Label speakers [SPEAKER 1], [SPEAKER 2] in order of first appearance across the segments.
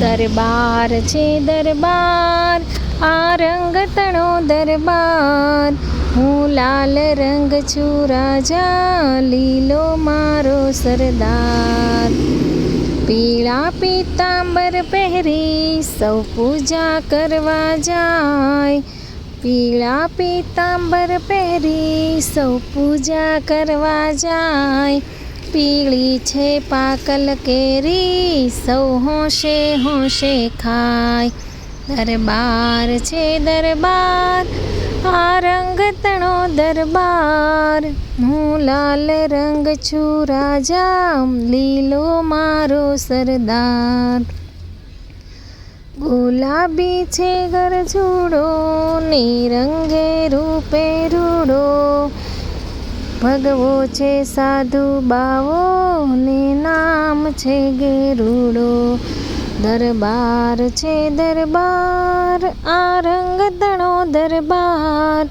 [SPEAKER 1] દરબાર છે દરબાર, આ રંગ તણો દરબાર. હું લાલ રંગ છું રાજા, લીલો મારો સરદાર. પીળા પીતાંબર પહેરી સૌ પૂજા કરવા જાય. પીળા પીતાંબર પહેરી સૌ પૂજા કરવા જાય. પીળી છે પાકલ કેરી, સૌ હોંશે હોંશે ખાય. દરબાર છે દરબાર, આ રંગ તણો દરબાર. હું લાલ રંગ છું રાજા, લીલો મારો સરદાર. ગુલાબી છે ગરજુડો ને રંગે રૂપે રૂડો ભગવો છે સાધુ બાવો ને નામ છે ગેરુડો. દરબાર છે દરબાર, આ રંગ દણો દરબાર.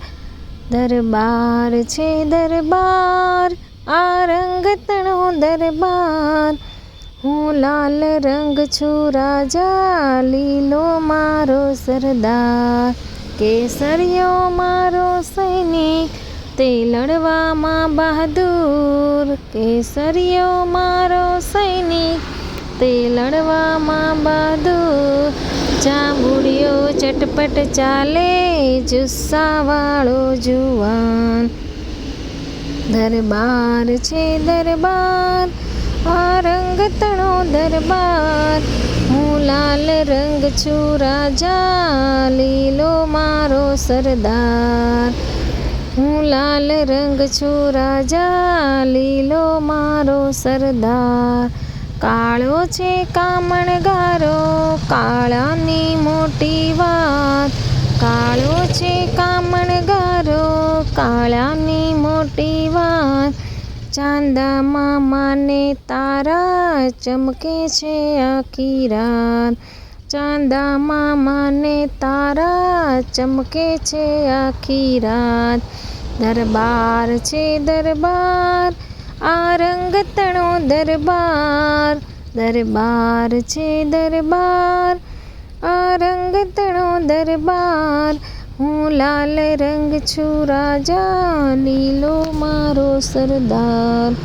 [SPEAKER 1] દરબાર છે દરબાર, આ રંગ તણો દરબાર. હું લાલ રંગ છું રાજા, લીલો મારો સરદાર. કેસરિયો મારો સૈનિક તે લડવામાં બહાદુર કેસરિયો મારો સૈનિક. તે લડવામાં બહાદુર જાંબુડિયો ચટપટ ચાલે, જુસ્સાવાળો જુવાન. દરબાર છે દરબાર આ રંગ તણો દરબાર. હું લાલ રંગ છું રાજા, લીલો મારો સરદાર. હું લાલ રંગ છું, રાજા, લીલો મારો સરદાર. કાળો છે કામણગારો, કાળાની મોટી વાત. કાળો છે કામણગારો, કાળાની મોટી વાત. ચાંદા મામાને તારા, ચમકે છે આખી રાત. ચાંદામાં માને તારા ચમકે છે આખી રાત. દરબાર છે દરબાર, આ રંગ તણો દરબાર. દરબાર છે દરબાર, આ રંગ તણો દરબાર. હું લાલ રંગ છું રાજા, લીલો મારો સરદાર.